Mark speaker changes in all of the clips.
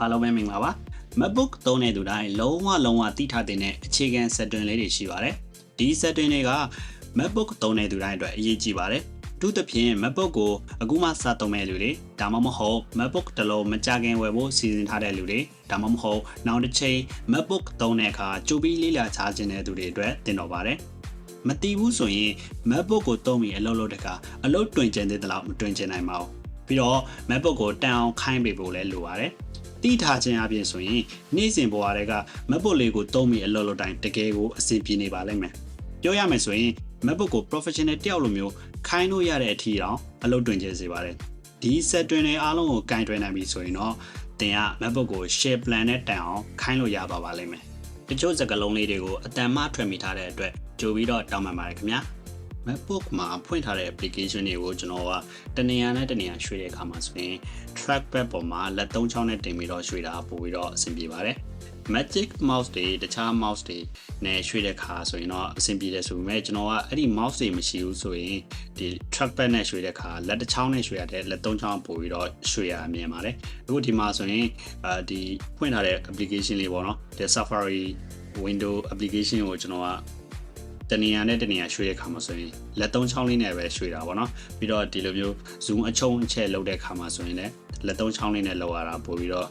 Speaker 1: အားလုံးပဲမင်္ဂလာပါ MacBook သုံးတဲ့သူတိုင်းလုံးဝလုံးဝသိထားတဲ့အခြေခံ setting လေးတွေရှိပါတယ်ဒီ setting တွေက MacBook သုံးတဲ့သူတိုင်းအတွက်အရေးကြီးပါတယ်အထူးသဖြင့် MacBook ကိုအခုမှစသုံးမဲ့လူတွေဒါမှမဟုတ် MacBook တစ်လုံးမကြခင်ဝယ်ဖို့စီစဉ်ထားတဲ့လူတွေဒါမှမဟုတ်နောက်တစ်ချိန် MacBook သုံးတဲ့အခါကြိုပြီးလေ့လာချခြင်းတဲ့သူတွေအတွက်တင်တော့ပါတယ်မတီးဘူးဆိုရင် MacBook ကိုသုံးပြီးအလုပ်လုပ်တဲ့အခါအလုပ်တွင်ကျင်တဲ့လောက်မတွင်ကျင်နိုင်ပါဘူးပြီးတော့ MacBook ကိုတန်အောင်ခိုင်းပေးဖို့လည်းလိုပါတယ် တိထားခြင်းအပြင်ဆိုရင်နေ့စဉ်ဘဝတွေက MacBook လေးကိုသုံးပြီးအလုပ်လုပ်တိုင်းတကယ်ကိုအဆင်ပြေနေပါလိမ့်မယ်ပြောရမယ်ဆိုရင် MacBook ကို professional တယောက်လိုမျိုးခိုင်းလို့ရတဲ့အထီတောင်အလုပ်တွင်ကျစေပါတယ်ဒီ set တွင်တွေအားလုံးကိုကင်တွင်နိုင်ပြီဆိုရင်တော့သင်က MacBook ကို share plan နဲ့တန်အောင်ခိုင်းလို့ရပါပါလိမ့်မယ်တချို့စကားလုံးလေးတွေကိုအတန်မှထွက်မိထားတဲ့အတွက်ကြိုပြီးတော့တောင်းပန်ပါတယ်ခင်ဗျာ MacBook မှာဖွင့်ထားတဲ့ application တွေကိုကျွန်တော်ကတနေရာနဲ့တနေရာရွှေ့တဲ့အခါမှာဆိုရင် trackpad ပေါ်မှာလက်သုံးချောင်းနဲ့တင်ပြီးတော့ရွှေ့တာပို့ပြီးတော့အဆင်ပြေပါတယ် Magic Mouse တွေတခြား mouse တွေနဲ့ရွှေ့တဲ့ခါဆိုရင်တော့အဆင်ပြေတယ်ဆိုပေမဲ့ကျွန်တော်ကအဲ့ဒီ mouse တွေမရှိဘူးဆိုရင်ဒီ trackpad နဲ့ရွှေ့တဲ့ခါလက်တစ်ချောင်းနဲ့ရွှေ့ရတယ်လက်သုံးချောင်းပို့ပြီးတော့ရွှေ့ရမြင်ပါတယ်အခုဒီမှာဆိုရင်အာဒီဖွင့်ထားတဲ့ application လေးပေါ့နော်ဒီ Safari window application ကိုကျွန်တော်က တနေရာနဲ့တနေရာရွှေ့တဲ့ခါမှာဆိုရင်လက်သုံးချောင်းလေးနဲ့ပဲရွှေ့တာပေါ့နော်ပြီးတော့ဒီလိုမျိုး zoom အချုံအချက်လုပ်တဲ့ခါမှာဆိုရင်လည်းလက်သုံးချောင်းလေးနဲ့လောက်ရတာပို့ပြီးတော့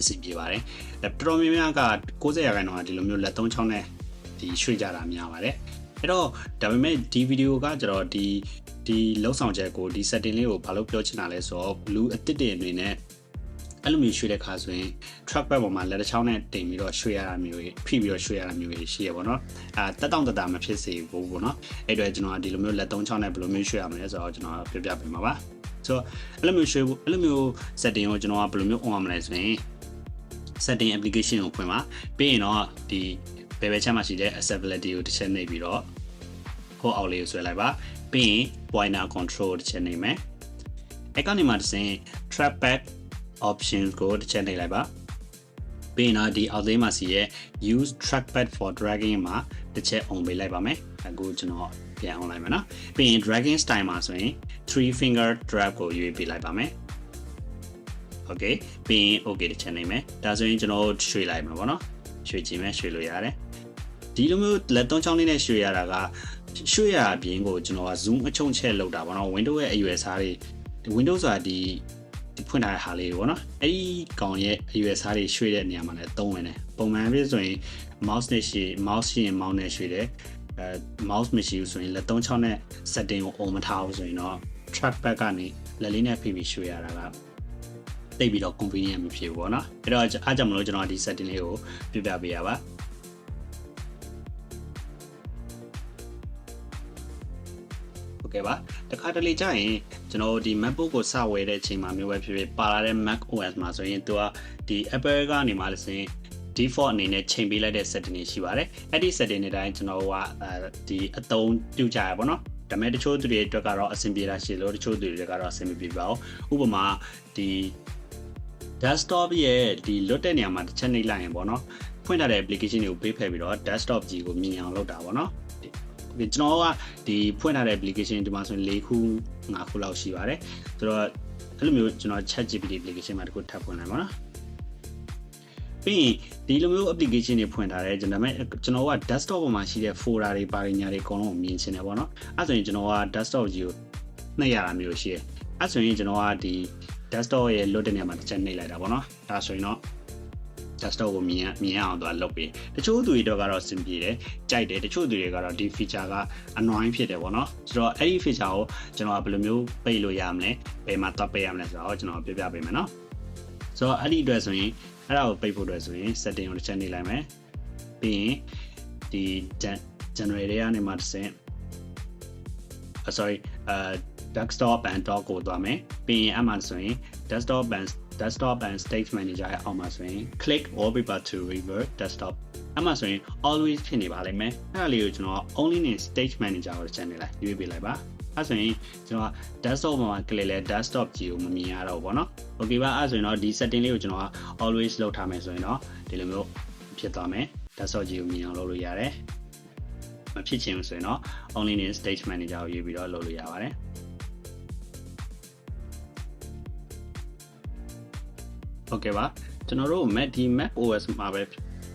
Speaker 1: အဆင်ပြေပါတယ်တော်တော်များများက60ရာခိုင်နှုန်းကဒီလိုမျိုးလက်သုံးချောင်းနဲ့ဒီရွှေ့ကြတာများပါတယ်အဲ့တော့ဒါပေမဲ့ဒီဗီဒီယိုကကျတော့ဒီဒီလုံဆောင်ချက်ကိုဒီ setting လေးကိုဘာလို့ပြောချင်တာလဲဆိုတော့လူအစ်စ်တွေအနေနဲ့ အဲ့လိုမျိုးရွှေ့တဲ့ခါဆိုရင် track pad ပေါ်မှာလက်တစ်ချောင်းနဲ့တင်ပြီးတော့ရွှေ့ရတာမျိုးတွေဖိပြီးတော့ရွှေ့ရတာမျိုးတွေရှိရပါတော့အာတက်တောင့်တတာမဖြစ်စေဘူးပေါ့နော်အဲ့တော့ကျွန်တော်ကဒီလိုမျိုးလက်သုံးချောင်းနဲ့ဘယ်လိုမျိုးရွှေ့ရမလဲဆိုတော့ကျွန်တော်ပြောပြပေးမှာပါဆိုတော့အဲ့လိုမျိုးရွှေ့ဖို့အဲ့လိုမျိုး setting ကိုကျွန်တော်ကဘယ်လိုမျိုး on ရမလဲဆိုရင် setting application ကိုဖွင့်ပါပြီးရင်တော့ဒီဘယ်ဘက်ချက်မှရှိတဲ့ accessibility ကိုတစ်ချက်နှိပ်ပြီးတော့ဟိုအောက်လေးကိုဆွဲလိုက်ပါပြီးရင် pointer control တစ်ချက်နှိပ်မယ်အဲ့ကနေမှတစ်ဆင့် trackpad options ကိုတစ်ချက်နှိပ်လိုက်ပါပြီးရင်တော့ဒီအောက်သေးမှာစီရဲ့ use trackpad for dragging မှာတစ်ချက် on ပေးလိုက်ပါမယ်အခုကျွန်တော်ပြန် on လိုက်မယ်နော်ပြီးရင် dragging style မှာဆိုရင် three finger drag ကိုရွေးပေးလိုက်ပါမယ် okay ပြီးရင် okay တစ်ချက်နေမယ်ဒါဆိုရင်ကျွန်တော်ရွှေ့လိုက်မှာပေါ့နော်ရွှေ့ကြည့်မယ်ရွှေ့လို့ရတယ်ဒီလိုမျိုးလက်သုံးချောင်းလေးနဲ့ရွှေ့ရတာကရွှေ့ရအပြင်ကိုကျွန်တော်က zoom အချုံချက်လောက်တာပေါ့နော် Windows ရဲ့အရွယ်စားတွေ Windows ဆိုတာဒီဒီ ဖွင့်ထားတဲ့ဟာလေးပေါ့နော်အဲ့ဒီကောင်ရဲ့အရွယ်စားတွေရွှေ့တဲ့နေရာမှာလည်းသုံးဝင်တယ်ပုံမှန်ပြဆိုရင် mouse နဲ့ရွှေ့ mouse ရှိရင် mouse နဲ့ရွှေ့တယ်အဲ mouse မရှိဘူးဆိုရင်လက်သုံးချောင်းနဲ့ setting ကို on မထားဘူးဆိုရင်တော့ trackpad ကနေလက်လေးနဲ့ဖိပြီးရွှေ့ရတာကတိတ်ပြီးတော့ convenient မဖြစ်ဘူးပေါ့နော်အဲ့တော့အားကြောင့်မလို့ကျွန်တော်ဒီ setting လေးကိုပြပြပေးရပါ ဟုတ်ကဲ့ပါတခါတလေကြာရင်ကျွန်တော်ဒီ MacBook ကိုစဝယ်တဲ့အချိန်မှာမျိုးပဲဖြစ်ဖြစ်ပါလာတဲ့ Mac OS မှာဆိုရင်သူကဒီ Apple ကနေမှလည်းစင် default အနေနဲ့ချိန်ပေးလိုက်တဲ့ setting တွေရှိပါတယ်အဲ့ဒီ setting တွေတိုင်းကျွန်တော်ကဒီအသုံးပြုကြရပါတော့ဒါပေမဲ့တချို့သူတွေအတွက်ကတော့အဆင်ပြေတာရှိလို့တချို့သူတွေကတော့အဆင်မပြေပါဘူးဥပမာဒီ desktop ရဲ့ဒီလွတ်တဲ့နေရာမှာတစ်ချက်နှိပ်လိုက်ရင်ပေါ့နော်ဖွင့်ထားတဲ့ application တွေကိုပေးဖယ်ပြီးတော့ desktop ကြီးကိုမြင်အောင်လုပ်တာပေါ့နော်ဒီ ကျွန်တော်ကဒီဖွင့်ထားတဲ့ application ဒီမှာဆိုရင်၄ခု၅ခုလောက်ရှိပါတယ်ဆိုတော့အဲ့လိုမျိုးကျွန်တော် chat GPT application မှာတခုထပ်ဖွင့်လိုက်ပါနော်ပြီးရင်ဒီလိုမျိုး application တွေဖွင့်ထားတယ်ကျွန်တော်ကျွန်တော်က desktop ပေါ်မှာရှိတဲ့ folder တွေပါရညာတွေအကုန်လုံးမြင်ချင်တယ်ပေါ့နော်အဲ့ဆိုရင်ကျွန်တော်က desktop ကြီးကိုနှိပ်ရတာမျိုးရှိတယ်အဲ့ဆိုရင်ကျွန်တော်ကဒီ desktop ရဲ့လွတ်တဲ့နေရာမှာတစ်ချက်နှိပ်လိုက်တာပေါ့နော်ဒါဆိုရင်တော့ desktop ကိုမြင်မြင်အောင်သွားလုပ်ပြီးတချို့သူတွေတော့ကတော့ simple တယ်ကြိုက်တယ်တချို့သူတွေကတော့ဒီ feature က annoying ဖြစ်တယ်ပေါ့နော်ဆိုတော့အဲ့ဒီ feature ကိုကျွန်တော်ကဘယ်လိုမျိုးပိတ်လို့ရမလဲဘယ်မှာသွားပိတ်ရမလဲဆိုတော့ကျွန်တော်ပြပြပေးမယ်နော်ဆိုတော့အဲ့ဒီအတွက်ဆိုရင်အဲ့ဒါကိုပိတ်ဖို့အတွက်ဆိုရင် setting ကိုတစ်ချက်နှိပ်လိုက်မယ်ပြီးရင်ဒီ generate တွေကနေမှတစ်ဆင့် sorry အဲ desktop and dock ကိုသွားမယ်ပြီးရင်အမှဆိုရင် desktop and desktop and state manager ရဲ့အောက်မှာဆိုရင် click wallpaper to revert desktop အမှဆိုရင် always ဖြစ်နေပါလိမ့်မယ်အဲ့ဒါလေးကိုကျွန်တော် only in stage manager ကို channel လိုက်ရွေးပေးလိုက်ပါအဲ့ဆိုရင်ကျွန်တော် desktop မှာ click လဲ desktop ကြီးကိုမမြင်ရတော့ဘူးပေါ့နော် okay ပါအဲ့ဆိုရင်တော့ဒီ setting လေးကိုကျွန်တော် always လုပ်ထားမယ်ဆိုရင်တော့ဒီလိုမျိုးဖြစ်သွားမယ် desktop ကြီးကိုမြင်အောင်လုပ်လို့ရတယ်မဖြစ်ချင်ဘူးဆိုရင်တော့ only in stage manager ကိုရွေးပြီးတော့လုပ်လို့ရပါတယ် ဟုတ်ကဲ့ပါကျွန်တော်တို့ Mac ဒီ Mac OS မှာပဲ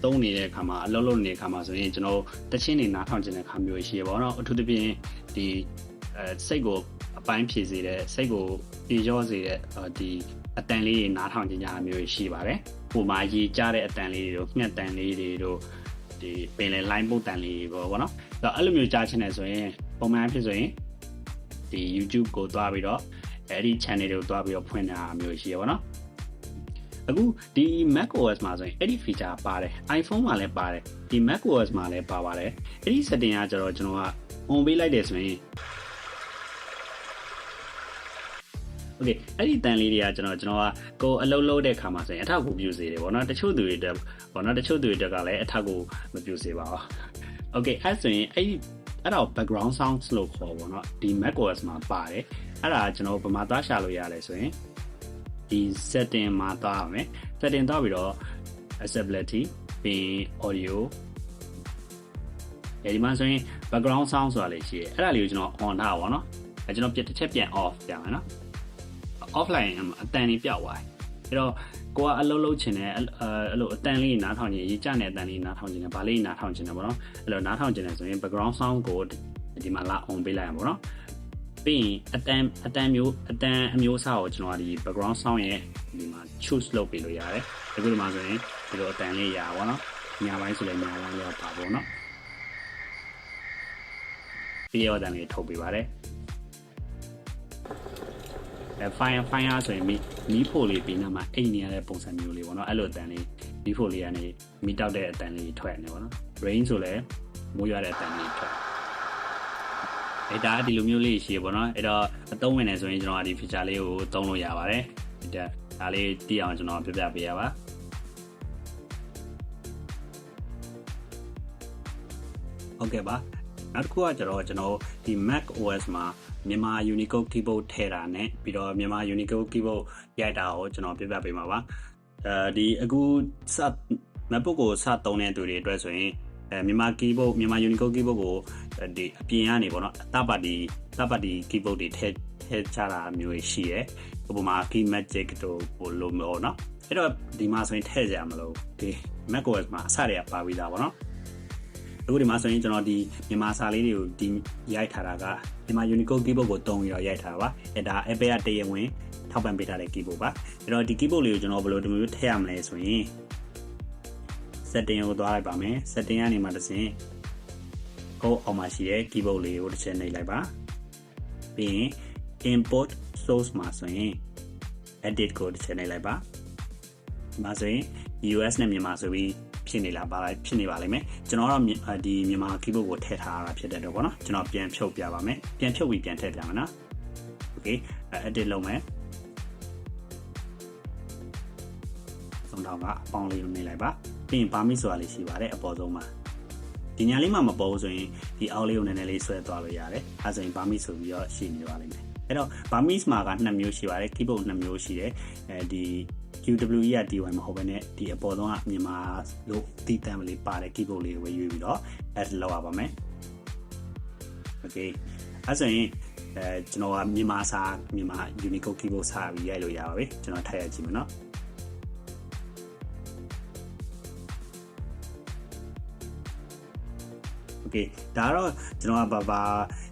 Speaker 1: သုံးနေတဲ့အခါမှာအလုပ်လုပ်နေတဲ့အခါမှာဆိုရင်ကျွန်တော်တချင်းနေနားထောင်ခြင်းတဲ့အခါမျိုးရှိရပါတော့အထူးသဖြင့်ဒီအဲစိတ်ကိုအပိုင်းဖြည့်စေတဲ့စိတ်ကိုပြေလျော့စေတဲ့ဒီအတန်လေးတွေနားထောင်ခြင်းကြတာမျိုးရှိပါတယ်။ပုံမှန်ရေးကြတဲ့အတန်လေးတွေတို့ငှက်တန်လေးတွေတို့ဒီပင်လယ် line ပုတ်တန်လေးတွေပေါ့ဗောနော်။အဲ့လိုမျိုးကြားချင်တယ်ဆိုရင်ပုံမှန်ဖြစ်ဆိုရင်ဒီ YouTube ကိုသွားပြီးတော့အဲ့ဒီ channel တွေကိုသွားပြီးတော့ဖွင့်တာမျိုးရှိရပါတော့။ အခုဒီ Mac OS မှာဆိုရင်အဲ့ဒီ feature ပါတယ် iPhone မှာလည်းပါတယ်ဒီ Mac OS မှာလည်းပါပါတယ်အဲ့ဒီ setting ကကျတော့ကျွန်တော်က on ပေးလိုက်တယ်ဆိုရင် Okay အဲ့ဒီတန်လေးတွေကကျွန်တော်ကျွန်တော်ကကိုအလုံးလုံးတဲ့ခါမှာဆိုရင်အထောက်ကိုပြုစေတယ်ဗောနော်တချို့သူတွေတက်ဗောနော်တချို့သူတွေတက်ကလည်းအထောက်ကိုမပြုစေပါဘူး Okay အဲ့ဆိုရင်အဲ့ဒီအဲ့တော့ background sounds လို့ခေါ်ဗောနော်ဒီ macOS မှာပါတယ်အဲ့ဒါကျွန်တော်ဗမာသားရှာလို့ရတယ်ဆိုရင် ဒီ setting မှာသွားရမယ် setting သွားပြီးတော့ accessibility ပြီး audio အဲဒီမှာဆိုရင် background sound ဆိုတာလေးရှိတယ်အဲ့ဒါလေးကိုကျွန်တော် on ထားပါဗောနော်အဲကျွန်တော်ပြတစ်ချက်ပြန် off ပြန်မယ်နော် offline အတန်ကြီးပြောက်သွားတယ်အဲ့တော့ကိုကအလုံးလုံးချင်တယ်အဲ့လိုအတန်လေးနားထောင်ချင်ရေးကြတဲ့အတန်လေးနားထောင်ချင်တယ်ဗာလေးနားထောင်ချင်တယ်ပေါ့နော်အဲ့လိုနားထောင်ချင်တယ်ဆိုရင် background sound ကိုဒီမှာလာ on ပေးလိုက်ရမှာပေါ့နော် ပြီးရင်အတန်အတန်မျိုးအတန်အမျိုးအစားကိုကျွန်တော်ကဒီ background sound ရဲ့ဒီမှာ choose လုပ်ပေးလို့ရတယ်အခုဒီမှာဆိုရင်ဒီလိုအတန်လေးရပါဘောနော်ညာပိုင်းဆိုလည်းညာပိုင်းလေးပါပေါ့နော်ပြီးရောအတန်လေးထုတ်ပေးပါတယ်အဲ fire fire ဆိုရင်မီမီးဖို့လေးပြီးနောက်မှာအိတ်နေရတဲ့ပုံစံမျိုးလေးပေါ့နော်အဲ့လိုအတန်လေးမီးဖို့လေးကနေမီးတောက်တဲ့အတန်လေးထွက်နေပေါ့နော် rain ဆိုလည်းမိုးရွာတဲ့အတန်လေးထွက် အဲဒါဒီလိုမျိုးလေးရှိပေါ့နော်အဲ့တော့အသုံးဝင်နေဆိုရင်ကျွန်တော်ဒီ feature လေးကိုသုံးလို့ရပါတယ်ဒါဒါလေးသိအောင်ကျွန်တော်ပြပြပေးရပါဟုတ်ကဲ့ပါနောက်တစ်ခုကကျတော့ကျွန်တော်ဒီ Mac OS မှာမြန်မာ Unicode keyboard ထည့်တာနဲ့ပြီးတော့မြန်မာ Unicode keyboard ရိုက်တာကိုကျွန်တော်ပြပြပေးမှာပါအဲဒီအခုစ MacBook ကိုစသုံးတဲ့သူတွေအတွက်ဆိုရင်အဲ မြန်မာ keyboard မြန်မာ Unicode keyboard ကိုဒီအပြင်ကနေပေါ့နော်တပါတီတပါတီ keyboard တွေထည့်ထည့်ချတာမျိုးရှိရဲဥပမာ key magic တို့ပို့လို့မျိုးเนาะအဲ့တော့ဒီမှာဆိုရင်ထည့်ကြရမလို့ဒီ macOS မှာအစတွေကပါပြီးသားပေါ့နော်အခုဒီမှာဆိုရင်ကျွန်တော်ဒီမြန်မာစာလေးတွေကိုဒီရိုက်ထားတာကဒီမှာ Unicode keyboard ကိုတုံးပြီးတော့ရိုက်ထားတာပါအဲဒါ Apple ကတရားဝင်ထောက်ပံ့ပေးထားတဲ့ keyboard ပါအဲ့တော့ဒီ keyboard လေးကိုကျွန်တော်ဘယ်လိုဒီမျိုးထည့်ရမလဲဆိုရင် setting ကိုသွားလိုက်ပါမယ် setting ကနေမှတစ်ဆင့်ဟိုအောက်မှာရှိတဲ့ keyboard လေးကိုတစ်ချက်နှိပ်လိုက်ပါပြီးရင် import source မှာဆိုရင် edit ကိုတစ်ချက်နှိပ်လိုက်ပါဒီမှာဆိုရင် US နဲ့မြန်မာဆိုပြီးဖြစ်နေလားပါလိုက်ဖြစ်နေပါလိမ့်မယ်ကျွန်တော်တော့ဒီမြန်မာ keyboard ကိုထည့်ထားတာဖြစ်တဲ့တော့ဗောနော်ကျွန်တော်ပြန်ဖြုတ်ပြပါမယ်ပြန်ဖြုတ်ပြီးပြန်ထည့်ပြမယ်နော် okay edit လုပ်မယ်ဆုံးတော့ကအပေါင်းလေးကိုနှိပ်လိုက်ပါ ပြီးရင်ပါမစ်ဆိုတာလေးရှိပါတယ်အပေါ်ဆုံးမှာဒီညာလေးမှမပေါ်ဘူးဆိုရင်ဒီအောက်လေးကိုနည်းနည်းလေးဆွဲသွားလို့ရတယ်အဲဆိုရင်ပါမစ်ဆိုပြီးတော့ရှိနေပါလိမ့်မယ်အဲ့တော့ Burmese မှာကနှစ်မျိုးရှိပါတယ် keyboard နှစ်မျိုးရှိတယ်အဲဒီ QWE က DY မဟုတ်ဘဲနဲ့ဒီအပေါ်ဆုံးကမြန်မာလို့တည်တံလေးပါတဲ့ keyboard လေးကိုရွေးပြီးတော့ add လုပ်ရပါမယ် Okay အဲဆိုရင်အဲကျွန်တော်ကမြန်မာစာမြန်မာ Unicode keyboard စာပြီးရိုက်လို့ရပါပြီကျွန်တော်ထည့်ရကြည့်မယ်နော် Okay ဒါတော့ကျွန်တော်ကဘာဘာ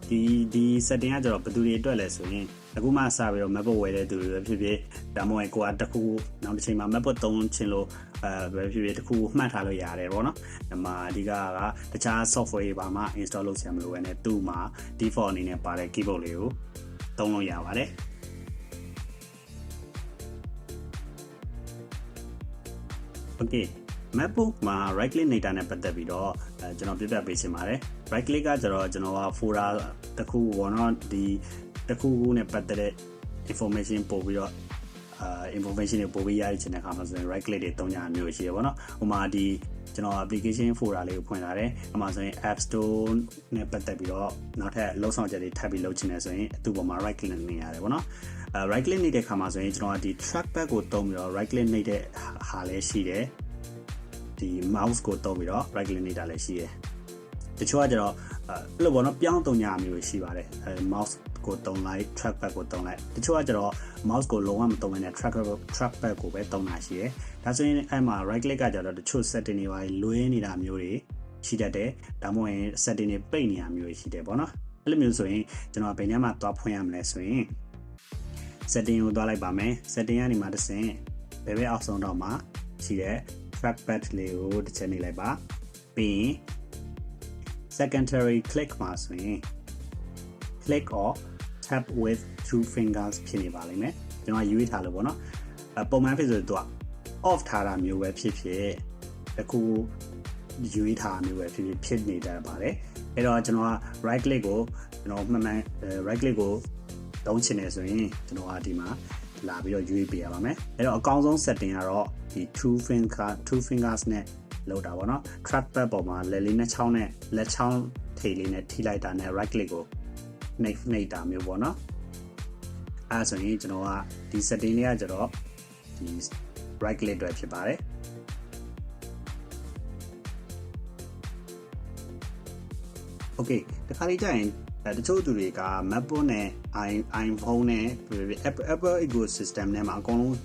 Speaker 1: ဒီဒီ setting ကကျတော့ဘယ်သူတွေအတွက်လဲဆိုရင်အခုမှစပြီးတော့ MacBook ဝယ်တဲ့သူတွေပဲဖြစ်ဖြစ်ဒါမှမဟုတ်ကိုကတခုနောက်တစ်ချိန်မှာ MacBook သုံးချင်လို့အဲပဲဖြစ်ဖြစ်တခုမှတ်ထားလို့ရတယ်ပေါ့နော်ဒီမှာအဓိကကတခြား software တွေပါမှ install လုပ်ဆရာမလိုဘဲနဲ့သူ့မှာ default အနေနဲ့ပါတဲ့ keyboard လေးကိုသုံးလို့ရပါတယ် Okay MacBook မှာ right click နေတာနဲ့ပတ်သက်ပြီးတော့ အဲကျွန်တော်ပြပြပေးချင်ပါတယ် right click ကကျတော့ကျွန်တော်က folder တစ်ခုပေါ့နော်ဒီတစ်ခုခုနဲ့ပတ်သက်တဲ့ information ပို့ပြီးတော့အာ information တွေပို့ပြီးရချင်တဲ့အခါမှာဆိုရင် right click တွေတုံးညာမျိုးရှိရပါတော့ဟိုမှာဒီကျွန်တော် application folder လေးကိုဖွင့်လာတယ်အမှဆိုရင် app store နဲ့ပတ်သက်ပြီးတော့နောက်ထပ်လုံဆောင်ချက်တွေထပ်ပြီးလုပ်ချင်တယ်ဆိုရင်အတူပေါ်မှာ right click နေရတယ်ပေါ့နော်အဲ right click နေတဲ့အခါမှာဆိုရင်ကျွန်တော်ကဒီ trackpad ကိုတုံးပြီးတော့ right click နေတဲ့ဟာလည်းရှိတယ် ဒီ mouse ကိုတုံးပြီးတော့ right click နေတာလည်းရှိတယ်တချို့ကကျတော့အဲ့လိုပေါ့နော်ပြောင်းတုံညာမျိုးရှိပါတယ်အဲ mouse ကိုတုံးလိုက် trackpad ကိုတုံးလိုက်တချို့ကကျတော့ mouse ကိုလုံးဝမတုံးဘဲနဲ့ track trackpad ကိုပဲတုံးတာရှိတယ်ဒါဆိုရင်အဲ့မှာ right click ကကျတော့တချို့ setting တွေပါလွဲနေတာမျိုးတွေရှိတတ်တယ်ဒါမှမဟုတ်ရင် setting တွေပိတ်နေတာမျိုးတွေရှိတယ်ပေါ့နော်အဲ့လိုမျိုးဆိုရင်ကျွန်တော်ဘယ်ထဲမှာသွားဖွင့်ရမလဲဆိုရင် setting ကိုသွားလိုက်ပါမယ် setting ကနေမှတစ်ဆင့်ဘယ်ဘက်အောက်ဆုံးတော့မှရှိတဲ့ trackpad လေးကိုတစ်ချက်နေလိုက်ပါပြီးရင် secondary click မှာဆိုရင် click or tap with two fingers ဖြစ်နေပါလိမ့်မယ်ကျွန်တော်ရွေးထားလို့ပေါ့နော်အပုံမှန်ဖြစ်ဆိုတော့ off ထားတာမျိုးပဲဖြစ်ဖြစ်တခုရွေးထားမျိုးပဲဖြစ်ဖြစ်ဖြစ်နေတတ်ပါတယ်အဲ့တော့ကျွန်တော်က right click ကိုကျွန်တော်မှန်မှန် right click ကိုတုံးချင်နေဆိုရင်ကျွန်တော်ကဒီမှာ လာပြီးတော့ရွေးပေးရပါမယ်အဲ့တော့အကောင်းဆုံး setting ကတော့ဒီ two finger two fingers နဲ့လောက်တာပေါ့နော် trackpad ပေါ်မှာလက်လေးနဲ့ချောင်းနဲ့လက်ချောင်းထိပ်လေးနဲ့ထိလိုက်တာနဲ့ right click ကိုနှိပ်နှိပ်တာမျိုးပေါ့နော်အဲဆိုရင်ကျွန်တော်ကဒီ setting လေးကကျတော့ဒီ right click တွေဖြစ်ပါတယ် Okay တခါလေးကြာရင် အဲတချို့သူတွေက MacBook နဲ့ iPhone နဲ့ Apple Apple ecosystem နဲ့မှာအကုန်လုံး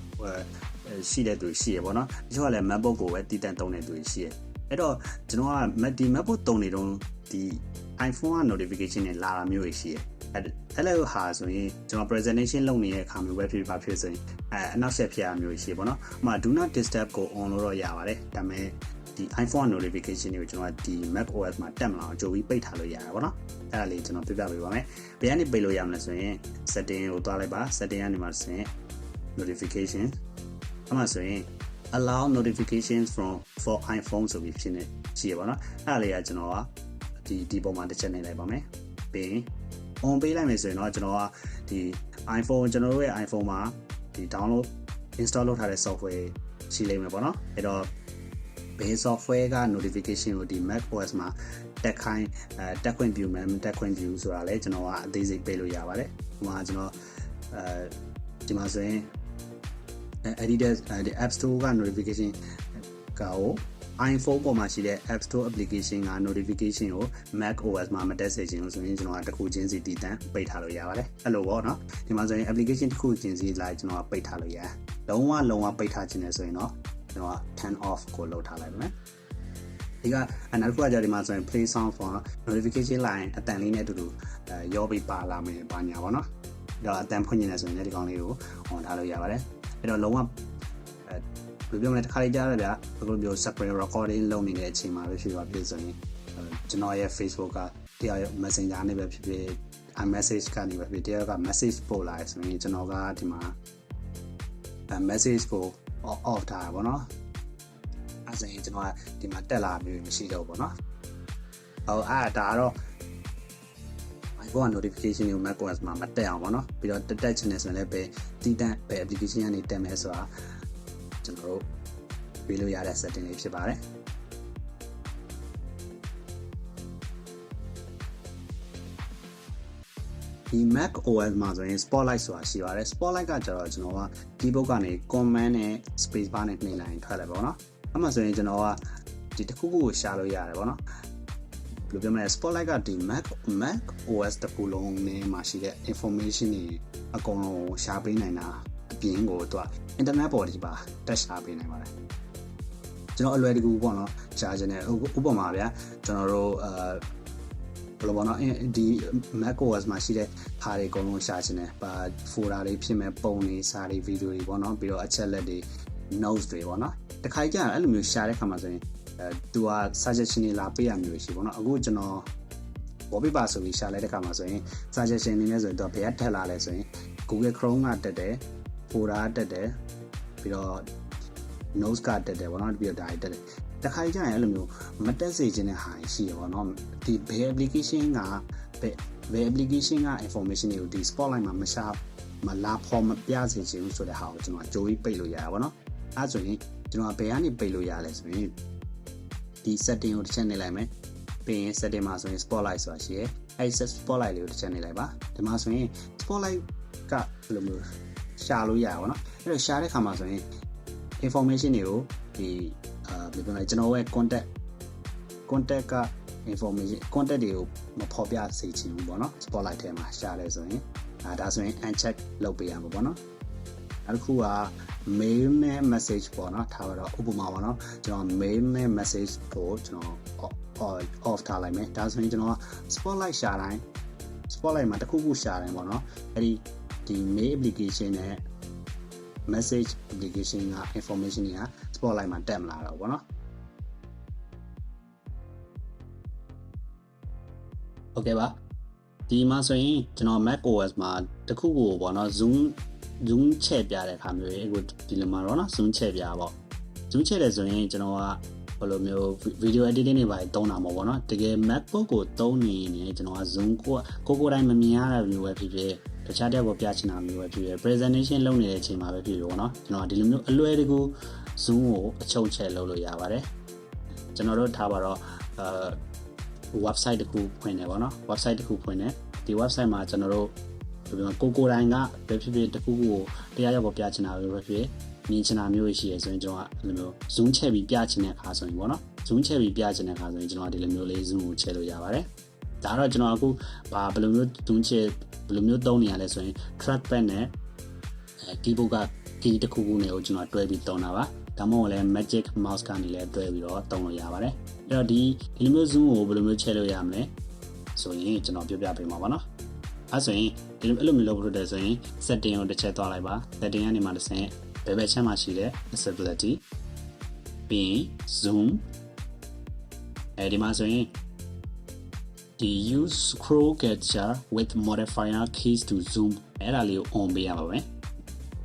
Speaker 1: ရှိတဲ့သူရှိရပေါ့နော်တချို့ကလည်း MacBook ကိုပဲတည်တံ့သုံးတဲ့သူရှိရအဲ့တော့ကျွန်တော်ကဒီ MacBook သုံးနေတော့ဒီ iPhone က notification နဲ့လာတာမျိုးရှိရအဲ့လိုဟာဆိုရင်ကျွန်တော် presentation လုပ်နေတဲ့အခါမျိုးပဲဖြစ်ပါဖြစ်ဆိုရင်အဲအနောက်ဆက်ဖြစ်ရမျိုးရှိပေါ့နော်။ဥပမာ do not disturb ကို on လို့တော့ရပါတယ်။ဒါပေမဲ့ ဒီ iPhone notification တွေကိုကျွန်တော်ဒီ Mac OS မှာတက်မလာအောင်ကြိုပြီးပိတ်ထားလို့ရတာပေါ့နော်။အဲ့ဒါလေးကျွန်တော်ပြပြပေးပါမယ်။ဘယ်ကနေပိတ်လို့ရမလဲဆိုရင် setting ကိုတွားလိုက်ပါ setting ကနေမှဆိုရင် notification အဲ့မှာဆိုရင် allow notifications from for iPhone ဆိုပြီးဖြစ်နေရှိရပါတော့။အဲ့ဒါလေးကကျွန်တော်ကဒီဒီပုံမှာတစ်ချက်နေလိုက်ပါမယ်။ပြီးရင် on ပေးလိုက်မယ်ဆိုရင်တော့ကျွန်တော်ကဒီ iPhone ကျွန်တော်တို့ရဲ့ iPhone မှာဒီ download install လုပ်ထားတဲ့ software ရှိလိမ့်မယ်ပေါ့နော်အဲ့တော့ ဘယ် software က notification ကိုဒီ Mac OS မှာတက်ခိုင်းအဲတက်ခွင့်ပြုမယ်တက်ခွင့်ပြုဆိုတာလဲကျွန်တော်ကအသေးစိတ်ပေးလို့ရပါတယ်ဟိုမှာကျွန်တော်အဲဒီမှာဆိုရင် editor ဒီ App Store က notification ကော iPhone ပေါ်မှာရှိတဲ့ App Store application က notification ကို Mac OS မှာမတက်စေချင်လို့ဆိုရင်ကျွန်တော်ကတစ်ခုချင်းစီတည်တံ့ပိတ်ထားလို့ရပါတယ်အဲ့လိုပေါ့နော်ဒီမှာဆိုရင် application တစ်ခုချင်းစီလာကျွန်တော်ကပိတ်ထားလို့ရတယ်လုံးဝလုံးဝပိတ်ထားခြင်းနဲ့ဆိုရင်တော့ ကျွန်တော်က turn off ကိုလုပ်ထားလိုက်ပါမယ်ဒီကအနောက်တစ်ခုကကြဒီမှာဆိုရင် play sound for notification line အတန်လေးနဲ့အတူတူအဲရောပြီးပါလာမယ်ပါညာပေါ့နော်ဒါအတန်ဖွင့်နေတယ်ဆိုရင်လည်းဒီကောင်လေးကို on ထားလို့ရပါတယ်အဲ့တော့လုံးဝဘယ်လိုပြောမလဲတစ်ခါလေးကြားရဗျာဘယ်လိုပြော separate recording လုပ်နေတဲ့အချိန်မှာပဲဖြစ်ပါဖြစ်ဆိုရင်ကျွန်တော်ရဲ့ Facebook ကတရားရဲ့ Messenger နဲ့ပဲဖြစ်ဖြစ် iMessage ကနေပဲဖြစ်တရားက message ပို့လာဆိုရင်ကျွန်တော်ကဒီမှာ message ကို off ထားတာပေါ့နော်အဲဆိုရင်ကျွန်တော်ကဒီမှာတက်လာမျိုးမရှိတော့ဘူးပေါ့နော်ဟောအဲ့ဒါတော့ iPhone notification ကို macOS မှာမတက်အောင်ပေါ့နော်ပြီးတော့တက်တက်ချင်တယ်ဆိုရင်လည်းပဲတည်တံ့ပဲ application ကနေတက်မယ်ဆိုတာကျွန်တော်တို့ပေးလို့ရတဲ့ setting လေးဖြစ်ပါတယ် ဒီ Mac OS မှာဆိုရင် Spotlight ဆိုတာရှိပါတယ် Spotlight ကကျတော့ကျွန်တော်က keyboard ကနေ command နဲ့ space bar နဲ့နှိပ်လိုက်ထွက်တယ်ပေါ့နော်အဲ့မှာဆိုရင်ကျွန်တော်ကဒီတစ်ခုခုကိုရှာလို့ရတယ်ပေါ့နော်ဘယ်လိုပြောမလဲ Spotlight ကဒီ Mac Mac OS တစ်ခုလုံးနဲ့မှာရှိတဲ့ information တွေအကုန်လုံးရှာပေးနိုင်တာအပြင်ကိုသူက internet ပေါ်ဒီပါတက်ရှာပေးနိုင်ပါတယ်ကျွန်တော်အလွယ်တကူပေါ့နော်ရှားခြင်းနဲ့ဥပမာဗျာကျွန်တော်တို့အာ ဘယ်လိုပေါ့နော်ဒီ macOS မှာရှိတဲ့ဟာတွေအကုန်လုံးရှာခြင်းနဲ့ပါ folder တွေဖြစ်မဲ့ပုံတွေစာတွေဗီဒီယိုတွေပေါ့နော်ပြီးတော့အချက်လက်တွေ notes တွေပေါ့နော်တခါကြရင်အဲ့လိုမျိုးရှာတဲ့ခါမှာဆိုရင်အဲသူက suggestion တွေလာပေးရမျိုးရှိပေါ့နော်အခုကျွန်တော် wallpaper ဆိုပြီးရှာလိုက်တဲ့ခါမှာဆိုရင် suggestion အနေနဲ့ဆိုရင်တော့ဘယ်ကထက်လာလဲဆိုရင် Google Chrome ကတက်တယ် folder တက်တယ်ပြီးတော့ notes ကတက်တယ်ပေါ့နော်ပြီးတော့ဒါတွေတက်တယ် တခါကြရင်အဲ့လိုမျိုးမတက်စေခြင်းတဲ့ဟာရှိရပါတော့ဒီဘယ် application ကဘယ်ဘယ် application က information တွေကိုဒီ spotlight မှာမရှာမလာဖော်မပြစေချင်ဘူးဆိုတဲ့ဟာကိုကျွန်တော်ကြိုးပြီးပိတ်လို့ရတာပေါ့နော်အဲဆိုရင်ကျွန်တော်ဘယ်ကနေပိတ်လို့ရလဲဆိုရင်ဒီ setting ကိုတစ်ချက်နေလိုက်မယ်ပြီးရင် setting မှာဆိုရင် spotlight ဆိုတာရှိရဲအဲဒီ spotlight လေးကိုတစ်ချက်နေလိုက်ပါဒီမှာဆိုရင် spotlight ကဘယ်လိုမျိုးရှာလို့ရတာပေါ့နော်အဲ့တော့ရှာတဲ့ခါမှာဆိုရင် information တွေကိုဒီအာ ဘယ်လိုလဲကျွန်တော်ရဲ့ contact contact က information contact တွေကိုမဖော်ပြစေချင်ဘူးပေါ့နော် spotlight ထဲမှာရှာတယ်ဆိုရင်ဒါဒါဆိုရင် uncheck လုပ်ပေးရမှာပေါ့နော်နောက်တစ်ခုက mail နဲ့ message ပေါ့နော်ထားပါတော့ဥပမာပေါ့နော်ကျွန်တော် mail နဲ့ message ကိုကျွန်တော် off ထားလိုက်မယ်ဒါဆိုရင်ကျွန်တော်က spotlight ရှာတိုင်း spotlight မှာတစ်ခုခုရှာတိုင်းပေါ့နော်အဲ့ဒီဒီ mail application နဲ့ message application က information တွေက spotlight မှာတက်မလာတော့ဘောနော် Okay ပါဒီမှာဆိုရင်ကျွန်တော် Mac OS မှာတခုကိုပေါ့နော် zoom zoom ချဲ့ပြတဲ့အခါမျိုးရေကိုဒီလိုမှာတော့နော် zoom ချဲ့ပြပေါ့ zoom ချဲ့တယ်ဆိုရင်ကျွန်တော်ကဘယ်လိုမျိုး video editing တွေပါတုံးတာမဟုတ်ပေါ့နော်တကယ် MacBook ကိုတုံးနေရင်ကျွန်တော်က zoom ကိုကိုကိုတိုင်းမမြင်ရတဲ့ view ပဲဖြစ်ဖြစ်တခြားတဲ့ပေါ်ပြချင်တာမျိုးပဲဖြစ်ဖြစ် presentation လုပ်နေတဲ့အချိန်မှာပဲဖြစ်ဖြစ်ပေါ့နော်ကျွန်တော်ဒီလိုမျိုးအလွယ်တကူ zoom ကိုအချုပ်ချဲလုပ်လို့ရပါတယ်ကျွန်တော်တို့ထားပါတော့အဲ website တစ်ခုဖွင့်နေပါတော့ website တစ်ခုဖွင့်နေဒီ website မှာကျွန်တော်တို့ဒီမှာကိုကိုတိုင်းကပဲဖြစ်ဖြစ်တစ်ခုခုကိုတရားရောက်ပေါ်ပြချင်တာပဲဖြစ်ဖြစ်မြင်ချင်တာမျိုးရှိရဆိုရင်ကျွန်တော်ကဒီလိုမျိုး zoom ချဲပြီးပြချင်တဲ့အခါဆိုရင်ပေါ့နော် zoom ချဲပြီးပြချင်တဲ့အခါဆိုရင်ကျွန်တော်ဒီလိုမျိုးလေး zoom ကိုချဲလို့ရပါတယ်ဒါတော့ကျွန်တော်အခုဘာဘယ်လိုမျိုး zoom ချဲဘယ်လိုမျိုးသုံးနေရလဲဆိုရင် trackpad နဲ့အဲ keyboard က key တစ်ခုခုနဲ့ကိုကျွန်တော်တွဲပြီးသုံးတာပါ ဒါမှမဟုတ်လည်း magic mouse ကနေလည်းတွဲပြီးတော့သုံးလို့ရပါတယ်အဲ့တော့ဒီဒီလိုမျိုး zoom ကိုဘယ်လိုမျိုးချဲလို့ရမလဲဆိုရင်ကျွန်တော်ပြောပြပေးမှာပါနော်အဲဆိုရင်ဒီလိုအဲ့လိုမျိုးလုပ်ဖို့တဲ့ဆိုရင် setting ကိုတစ်ချက်သွားလိုက်ပါ setting ကနေမှတစ်ဆင့်ဘယ်ဘက်ချမ်းမှာရှိတဲ့ accessibility ပြီးရင် zoom အဲဒီမှာဆိုရင်ဒီ use scroll gesture with modifier keys to zoom အဲ့ဒါလေးကို on ပေးရပါမယ်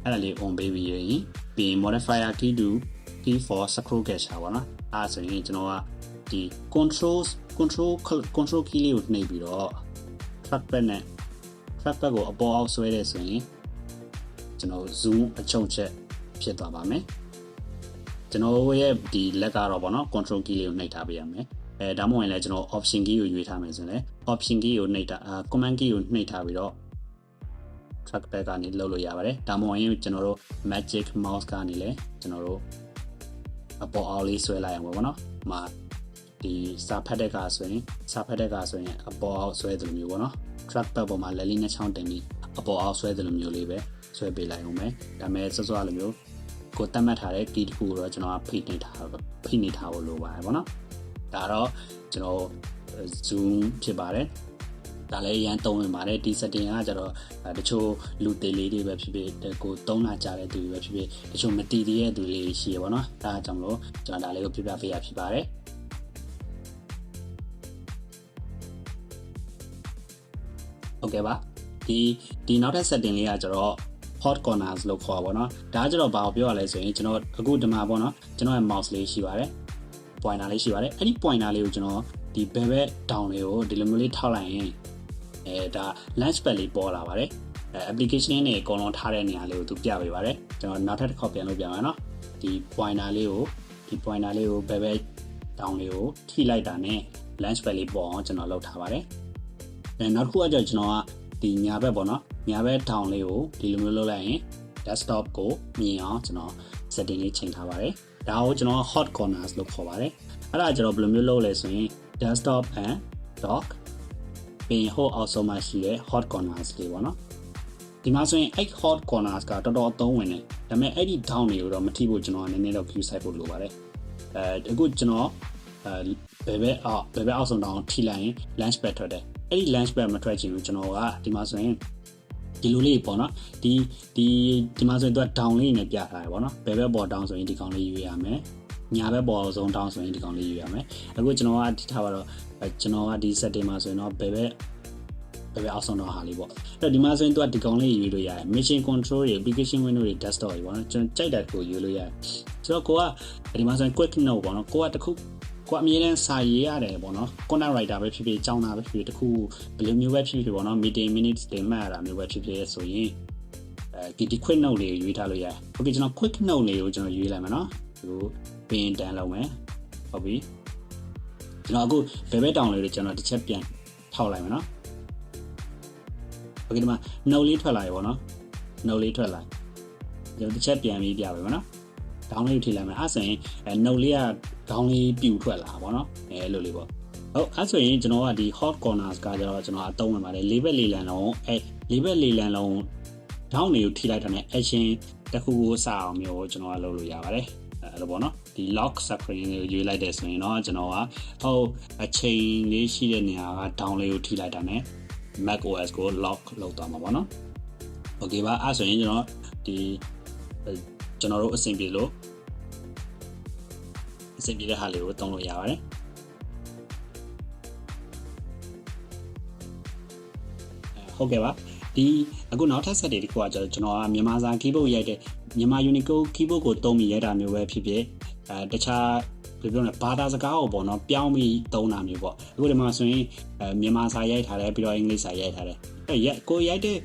Speaker 1: အဲ့ဒါလေး on ပေးပြီးရင် ပြီးရင် modifier key to key for scroll gesture ပေါ့နော်အဲ့ဒါဆိုရင်ကျွန်တော်ကဒီ control control control key လေးကိုနှိပ်ပြီးတော့ trackpad နဲ့ trackpad ကိုအပေါ်အောက်ဆွဲတယ်ဆိုရင်ကျွန်တော် zoom အချုပ်ချက်ဖြစ်သွားပါမယ်ကျွန်တော်ရဲ့ဒီလက်ကတော့ဗောနော် control key လေးကိုနှိပ်ထားပေးရမယ်အဲဒါမှမဟုတ်ရင်လည်းကျွန်တော် option key ကိုရွေးထားမယ်ဆိုရင်လည်း option key ကိုနှိပ်တာအာ command key ကိုနှိပ်ထားပြီးတော့ trackpad ကနေလှုပ်လို့ရပါတယ်ဒါမှမဟုတ်ရင်ကျွန်တော်တို့ magic mouse ကနေလည်းကျွန်တော်တို့အပေါ်အောက်လေးဆွဲလိုက်အောင်ပေါ့နော်။မှာဒီစာဖတ်တဲ့ကဆိုရင်စာဖတ်တဲ့ကဆိုရင်အပေါ်အောက်ဆွဲတယ်လို့မျိုးပေါ့နော်။ trackpad ပေါ်မှာလက်လေးနဲ့ချောင်းတင်ပြီးအပေါ်အောက်ဆွဲတယ်လို့မျိုးလေးပဲဆွဲပေးလိုက်အောင်မယ်။ဒါမဲ့စောစောလိုမျိုးကိုတတ်မှတ်ထားတဲ့ key တစ်ခုကိုတော့ကျွန်တော်ဖိနေထားဖိနေထားဖို့လိုပါတယ်ပေါ့နော်။ဒါတော့ကျွန်တော် zoom ဖြစ်ပါတယ်။ ဒါလည်းရန်တုံးဝင်ပါတယ်ဒီ setting ကကျတော့တချို့လူသေးလေးတွေပဲဖြစ်ဖြစ်ကိုသုံးလာကြတဲ့သူတွေပဲဖြစ်ဖြစ်တချို့မတည်သေးတဲ့သူလေးရှိရပါတော့။ဒါကြောင့်မလို့ကျွန်တော်ဒါလေးကိုပြပြပေးရဖြစ်ပါတယ်။ဟုတ်ကဲ့ပါဒီဒီနောက်ထပ် setting လေးကကျတော့ hot corners လို့ခေါ်ပါဘောเนาะဒါကကျတော့ဘာကိုပြောရလဲဆိုရင်ကျွန်တော်အခုဒီမှာပေါ့เนาะကျွန်တော်ရဲ့ mouse လေးရှိပါတယ် pointer လေးရှိပါတယ်အဲ့ဒီ pointer လေးကိုကျွန်တော်ဒီဘယ်ဘက် down လေးကိုဒီလိုမျိုးလေးထောက်လိုက်ရင် အဲဒါ launchpad လေးပေါ်လာပါတယ်အဲ application တွေအကုန်လုံးထားတဲ့နေရာလေးကိုသူပြပေးပါတယ်ကျွန်တော်နောက်ထပ်တစ်ခေါက်ပြန်လုပ်ပြမယ်နော်ဒီ pointer လေးကိုဒီ pointer လေးကိုဘယ်ဘက်တောင်းလေးကိုထိလိုက်တာ ਨੇ launchpad လေးပေါ်အောင်ကျွန်တော်လုပ်ထားပါတယ်အဲနောက်တစ်ခုကကျကျွန်တော်ကဒီညာဘက်ပေါ့နော်ညာဘက်တောင်းလေးကိုဒီလိုမျိုးလုပ်လိုက်ရင် desktop ကိုမြင်အောင်ကျွန်တော် setting လေးချိန်ထားပါတယ်ဒါကိုကျွန်တော် hot corners လို့ခေါ်ပါတယ်အဲ့ဒါကျွန်တော်ဘယ်လိုမျိုးလုပ်လဲဆိုရင် desktop and dock ပြီးဟိုအောက်ဆုံးမှာရှိတဲ့ hot corners လေးပေါ့နော်ဒီမှာဆိုရင်အဲ့ hot corners ကတော်တော်အသုံးဝင်တယ်ဒါပေမဲ့အဲ့ဒီ down တွေကိုတော့မထိဖို့ကျွန်တော်နည်းနည်းတော့ view site ဖို့လိုပါတယ်အဲအခုကျွန်တော်အဲဘယ်ဘက်အောက်ဘယ်ဘက်အောက်ဆုံးတောင်ထိလိုက်ရင် launch pad ထွက်တယ်အဲ့ဒီ launch pad မထွက်ချင်ဘူးကျွန်တော်ကဒီမှာဆိုရင်ဒီလိုလေးပေါ့နော်ဒီဒီဒီမှာဆိုရင်သူက down လေးနဲ့ပြထားတယ်ပေါ့နော်ဘယ်ဘက်ပေါ် down ဆိုရင်ဒီကောင်လေးယူရမယ် ညာဘက်ပေါ်ဆုံး down ဆိုရင်ဒီကောင်လေးယူရမယ်အခုကျွန်တော်ကဒီထားပါတော့ကျွန်တော်ကဒီ setting မှာဆိုရင်တော့ဘယ်ဘက်ဘယ်ဘက်အောက်ဆုံးတော့ဟာလေးပေါ့အဲ့တော့ဒီမှာဆိုရင်သူကဒီကောင်လေးယူလို့ရတယ် mission control တွေ application window တွေ desktop တွေပေါ့နော်ကျွန်တော်ကြိုက်တဲ့ကိုယူလို့ရတယ်ဆိုတော့ကိုကဒီမှာဆိုရင် quick note ပေါ့နော်ကိုကတခုကိုအမြဲတမ်းစာရေးရတယ်ပေါ့နော် content writer ပဲဖြစ်ဖြစ်ကြောင်းတာပဲဖြစ်ဖြစ်တခုဘယ်လိုမျိုးပဲဖြစ်ဖြစ်ပေါ့နော် meeting minutes တွေမှတ်ရတာမျိုးပဲဖြစ်ဖြစ်ဆိုရင်အဲဒီဒီ quick note လေးကိုရွေးထားလို့ရတယ်။ Okay ကျွန်တော် quick note လေးကိုကျွန်တော်ရွေးလိုက်မယ်နော်။ ဒီပင်တန်းလောက်မယ်။ဟုတ်ပြီ။ကျွန်တော်အခုဘယ်ဘက်တောင်လေးကိုကျွန်တော်တစ်ချက်ပြန်ထောက်လိုက်မယ်နော်။ Okay ဒီမှာ note လေးထွက်လာပြီပေါ့နော်။ note လေးထွက်လာ။ကျွန်တော်တစ်ချက်ပြန်ပြီးပြပါမယ်နော်။ဒေါင်းလေးကိုထိလိုက်မယ်အဲ့ဆိုရင်အဲ note လေးကခေါင်းလေးပြူထွက်လာပါတော့အဲလိုလေးပေါ့ဟုတ်အဲ့ဆိုရင်ကျွန်တော်ကဒီ hot corners ကကျတော့ကျွန်တော်အသုံးဝင်ပါတယ်လေးဘက်လေးလံလုံးအဲလေးဘက်လေးလံလုံးဒေါင်းတွေကိုထိလိုက်တာနဲ့ action တစ်ခုကိုစအောင်မျိုးကျွန်တော်ကလုပ်လို့ရပါတယ် အဲ့လိုပေါ့နော်ဒီ lock screen ကိုရွေးလိုက်တယ်ဆိုရင်တော့ကျွန်တော်ကဟုတ်အချိန်လေးရှိတဲ့နေရာက down လေးကိုထိလိုက်တာနဲ့ Mac OS ကို lock လုပ်သွားမှာပေါ့နော် Okay ပါအဲ့ဆိုရင်ကျွန်တော်ဒီကျွန်တော်တို့အဆင်ပြေလို့အဆင်ပြေတဲ့ဟာလေးကိုတုံးလို့ရပါတယ်ဟုတ်ကဲ့ပါဒီအခုနောက်ထပ်ဆက်တွေတခုကကျွန်တော်ကမြန်မာစာ keyboard ရိုက်တဲ့ မြန်မာ Unicode keyboard ကိုသုံးပြီးရိုက်တာမျိုးပဲဖြစ်ဖြစ်အဲတခြားဘယ်လိုပြောလဲဘာသာစကားကိုပေါ့နော်ပြောင်းပြီးသုံးတာမျိုးပေါ့အခုဒီမှာဆိုရင်အဲမြန်မာစာရိုက်ထားတယ်ပြီးတော့အင်္ဂလိပ်စာရိုက်ထားတယ်အဲရိုက်ကိုရိုက်တဲ့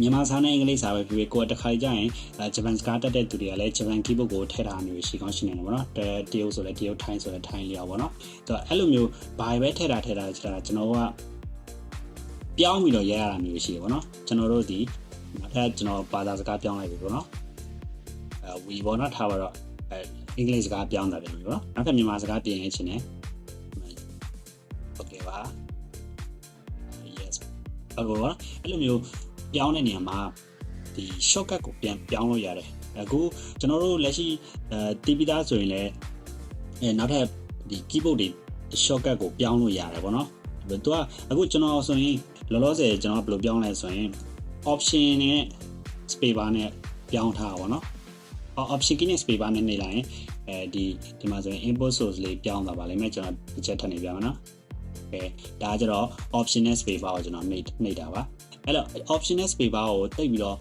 Speaker 1: မြန်မာစာနဲ့အင်္ဂလိပ်စာပဲဖြစ်ဖြစ်ကိုယ်တစ်ခါကြရင်ဂျပန်စကားတက်တဲ့သူတွေကလည်းဂျပန် keyboard ကိုထည့်ထားမျိုးရှိကောင်းရှိနေတယ်ပေါ့နော်တရုတ်ဆိုလည်းတရုတ်ထိုင်းဆိုလည်းထိုင်းလျော်ပေါ့နော်သူကအဲ့လိုမျိုးဘာပဲထည့်တာထည့်တာကျွန်တော်ကပြောင်းပြီးတော့ရိုက်ရတာမျိုးရှိတယ်ပေါ့နော်ကျွန်တော်တို့ဒီနောက်ထပ်ကျွန်တော်ဘာသာစကားပြောင်းလိုက်ပြီပေါ့နော်အဲ we ဘောနော်ထားပါတော့အဲအင်္ဂလိပ်စကားပြောင်းတာပဲလို့နော်နောက်ထပ်မြန်မာစကားပြင်ရခြင်းနဲ့ဟုတ်ကဲ့ပါ yes အဲ့လိုပါအဲ့လိုမျိုးပြောင်းတဲ့နေရာမှာဒီ shortcut ကိုပြန်ပြောင်းလို့ရတယ်အခုကျွန်တော်တို့လက်ရှိအဲတီးပြီးသားဆိုရင်လည်းအဲနောက်ထပ်ဒီ keyboard တွေ shortcut ကိုပြောင်းလို့ရတယ်ပေါ့နော်သူကအခုကျွန်တော်ဆိုရင်လောလောဆယ်ကျွန်တော်ဘယ်လိုပြောင်းလဲဆိုရင် option နဲ့ spacebar နဲ့ပြောင်းထားပါတော့ option key နဲ့ space bar နဲ့နေလိုက်ရင်အဲဒီဒီမှာဆိုရင် input source လေးပြောင်းသွားပါလိမ့်မယ်ကျွန်တော်တစ်ချက်ထပ်နေပြမယ်နော်ကဲဒါကြတော့ option နဲ့ space bar ကိုကျွန်တော်နှိပ်နှိပ်တာပါအဲ့တော့ option နဲ့ space bar ကိုတိတ်ပြီးတော့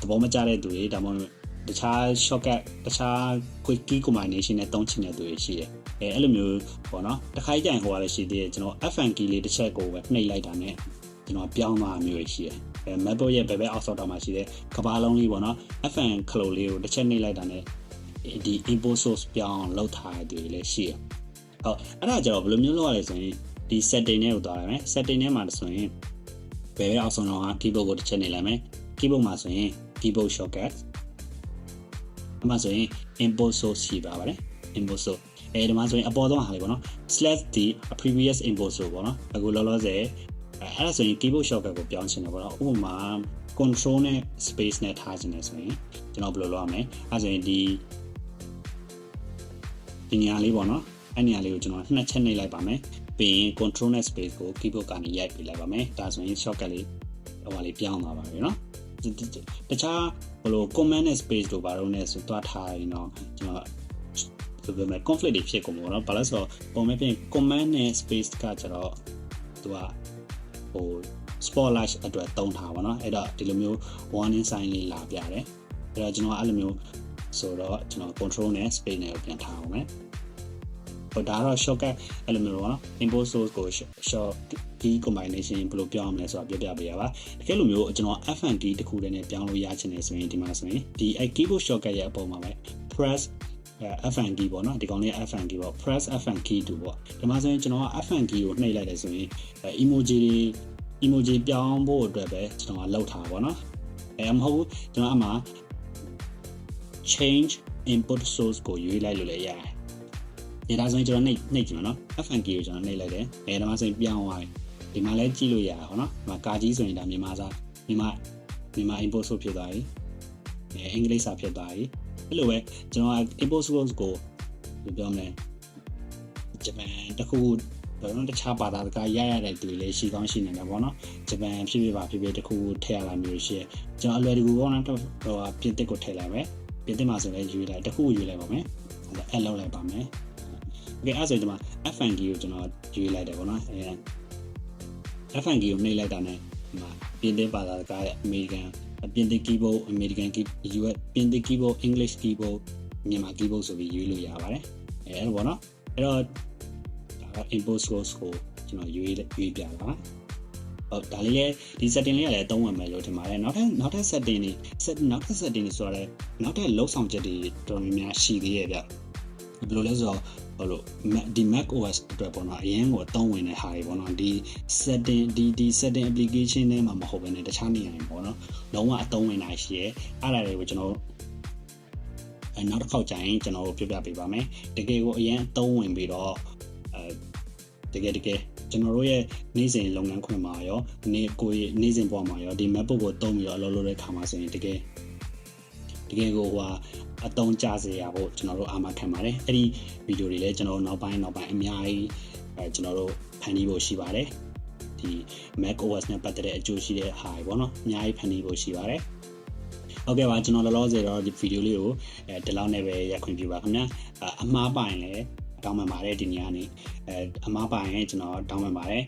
Speaker 1: သဘောမကျတဲ့သူတွေဒါမှမဟုတ်တခြား shortcut တခြား quick key combination နဲ့တုံးချင်တဲ့သူတွေရှိတယ်။အဲအဲ့လိုမျိုးပေါ့နော်။တစ်ခါကြိုင်ဟိုကလည်းရှိသေးတယ်ကျွန်တော် F and key လေးတစ်ချက်ကိုပဲနှိပ်လိုက်တာနဲ့ကျွန်တော်ပြောင်းသွားမျိုးရှိတယ်။ MacBook ရဲ့ဘယ်ဘက်အောက်ဆောက်တာမှာရှိတဲ့ကဘာလုံးလေးပေါ့နော် FN ခလုတ်လေးကိုတစ်ချက်နှိပ်လိုက်တာနဲ့ဒီ import source ပြောင်းလောက်ထားတဲ့တွေလည်းရှိတယ်ဟုတ်အဲ့ဒါကြတော့ဘယ်လိုမျိုးလုပ်ရလဲဆိုရင်ဒီ setting နဲ့ကိုသွားရမယ် setting ထဲမှာဆိုရင်ဘယ်ဘက်အောက်ဆုံးတော့ keyboard ကိုတစ်ချက်နှိပ်လိုက်မယ် keyboard မှာဆိုရင် keyboard shortcut အမှဆိုရင် import source ရှိပါပါတယ် import source အဲဒီမှာဆိုရင်အပေါ်ဆုံးဟာလေးပေါ့နော် slash d previous import source ပေါ့နော်အခုလောလောဆယ် အဲ့ဒါဆိုရင် keyboard shortcut ကိုပြောင်းချင်တယ်ပေါ့နော်ဥပမာ control နဲ့ space နဲ့ထားချင်တယ်ဆိုရင်ကျွန်တော်ဘယ်လိုလုပ်ရမလဲအဲ့ဆိုရင်ဒီဒီနေရာလေးပေါ့နော်အဲ့နေရာလေးကိုကျွန်တော်နှစ်ချက်နှိပ်လိုက်ပါမယ်ပြီးရင် control နဲ့ space ကို keyboard ကနေရိုက်ပြလိုက်ပါမယ်ဒါဆိုရင် shortcut လေးဟိုပါလေးပြောင်းသွားပါပြီနော်တခြားဘလို့ command နဲ့ space တို့ဘာလို့လဲဆိုသွားထားရင်တော့ကျွန်တော်ဆိုပေမဲ့ conflict တွေဖြစ်ကုန်ပေါ့နော်ဘာလို့ဆိုတော့ပုံမဲ့ပြင် command နဲ့ space ကကျတော့သူက ဟို spotlight အတွက်တုံးထားပါတော့အဲ့တော့ဒီလိုမျိုး warning sign လေးလာပြတယ်အဲ့တော့ကျွန်တော်အဲ့လိုမျိုးဆိုတော့ကျွန်တော် control နဲ့ space နဲ့ပြန်ထားအောင်မယ်ဟိုဒါတော့ shortcut အဲ့လိုမျိုးပေါ့နော် import source ကို short key combination ဘယ်လိုပြောင်းမလဲဆိုတာပြောပြပေးရပါတကယ်လို့မျိုးကျွန်တော် FND တခုတည်းနဲ့ပြောင်းလို့ရချင်တယ်ဆိုရင်ဒီမှာဆိုရင်ဒီ keyboard shortcut ရဲ့အပေါ်မှာပဲ press FN key ပေါ့နော်ဒီကောင်လေး FN key ပေါ့ press FN key တူပေါ့ဒီမှာဆိုရင်ကျွန်တော်က FN key ကိုနှိပ်လိုက်တယ်ဆိုရင် emoji တွေ emoji ပြောင်းဖို့အတွက်ပဲကျွန်တော်ကလောက်ထားပါတော့အဲမဟုတ်ဘူးကျွန်တော်အမှ change input source ကိုရွေးလိုက်လို့လည်းရတယ်ဒီဒါဆိုရင်ကျွန်တော်နှိပ်နှိပ်ကြည့်မယ်နော် FN key ကိုကျွန်တော်နှိပ်လိုက်တယ်အဲဒါမှဆိုရင်ပြောင်းသွားပြီဒီမှာလည်းကြည့်လို့ရတာဟောနော်ဒီမှာကာကြီးဆိုရင်ဒါမြန်မာစာမြန်မာမြန်မာ input source ဖြစ်သွားပြီအဲအင်္ဂလိပ်စာဖြစ်သွားပြီ အဲ့လိုပဲကျွန်တော်က import source ကိုဘယ်ပြောမလဲဂျပန်တခုဘာလို့တခြားဘာသာစကားရရတဲ့သူတွေလည်းရှိကောင်းရှိနေတယ်ပေါ့နော်ဂျပန်ဖြစ်ဖြစ်ပါဖြစ်ဖြစ်တခုထည့်ရတာမျိုးရှိကျွန်တော်အလွယ်တကူပေါ့နော်ဟိုပြင်သစ်ကိုထည့်လိုက်မယ်ပြင်သစ်မှာဆိုလည်းယူလိုက်တခုယူလိုက်ပါမယ်အဲ့လောက်လိုက်ပါမယ်โอเคအဲ့ဆိုဒီမှာ FNG ကိုကျွန်တော်ယူလိုက်တယ်ပေါ့နော်အဲ FNG ကိုနှိပ်လိုက်တာနဲ့ဒီမှာပြင်သစ်ဘာသာစကားရဲ့ American ပြင်သစ် keyboard American keyboard US ပြင်သစ် keyboard English keyboard မြန်မာ keyboard ဆိုပြီးရွေးလို့ရပါတယ်အဲအဲ့လိုပေါ့နော်အဲ့တော့ဒါက import source ကိုကျွန်တော်ရွေးရွေးပြတာပါဟုတ်ဒါလေးလည်းဒီ setting လေးကလည်းအသုံးဝင်မယ်လို့ထင်ပါတယ်နောက်ထပ်နောက်ထပ် setting တွေ set နောက်ထပ် setting တွေဆိုတော့နောက်ထပ်လုံဆောင်ချက်တွေတော်တော်များများရှိသေးရဲ့ဗျဘယ်လိုလဲဆိုတော့ ဟိုလိုဒီ Mac OS အတွက်ပေါ့နော်အရင်ကအသုံးဝင်တဲ့ဟာတွေပေါ့နော်ဒီ setting ဒီဒီ setting application ထဲမှာမဟုတ်ဘဲနဲ့တခြားနေရာတွေပေါ့နော်လုံးဝအသုံးဝင်တာရှိရဲအဲ့ဒါတွေကိုကျွန်တော်အဲနောက်တစ်ခေါက်ကျရင်ကျွန်တော်တို့ပြပြပေးပါမယ်တကယ်ကိုအရင်အသုံးဝင်ပြီးတော့အဲတတကယ်တကယ်ကျွန်တော်တို့ရဲ့နေ့စဉ်လုပ်ငန်းခွင်မှာရောနေ့ကိုယ်နေ့စဉ်ဘဝမှာရောဒီ MacBook ကိုသုံးပြီးတော့အလုပ်လုပ်တဲ့ခါမှာဆိုရင်တကယ် တကယ်ကိုဟိုဟာအတုံးကြစေရဖို့ကျွန်တော်တို့အာမခံပါတယ်အဲ့ဒီဗီဒီယိုတွေလည်းကျွန်တော်တို့နောက်ပိုင်းနောက်ပိုင်းအများကြီးအဲကျွန်တော်တို့ဖန်တီးဖို့ရှိပါတယ်ဒီ Mac OS နဲ့ပတ်သက်တဲ့အကျိုးရှိတဲ့ဟာတွေပေါ့နော်အများကြီးဖန်တီးဖို့ရှိပါတယ်ဟုတ်ကဲ့ပါကျွန်တော်လောလောဆယ်တော့ဒီဗီဒီယိုလေးကိုအဲဒီလောက်နဲ့ပဲရက်ခွင့်ပြုပါခင်ဗျာအအမှားပိုင်လည်းတောင်းပန်ပါတယ်ဒီနေ့ကနေအဲအမှားပိုင်လည်းကျွန်တော်တောင်းပန်ပါတယ်